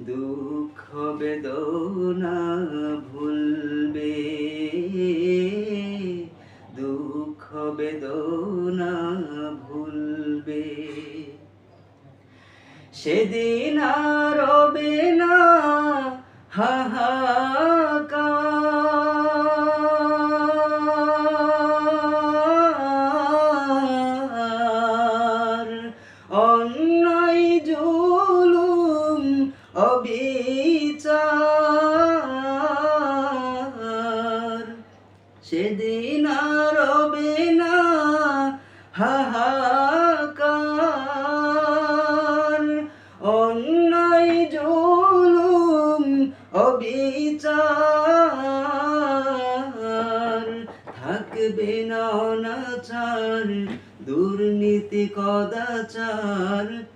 দুঃখ বেদনা ভুলবে। দুঃখ বেদনা ভুলবে। সেদিন রবে না হাহাকার। অন্যায় জুলুম অবিচার। সেদিন রবে না হাহাকার। অন্যায় জুলুম অবিচার। থাকবে না অনাচার দুর্নীতি কদাচার।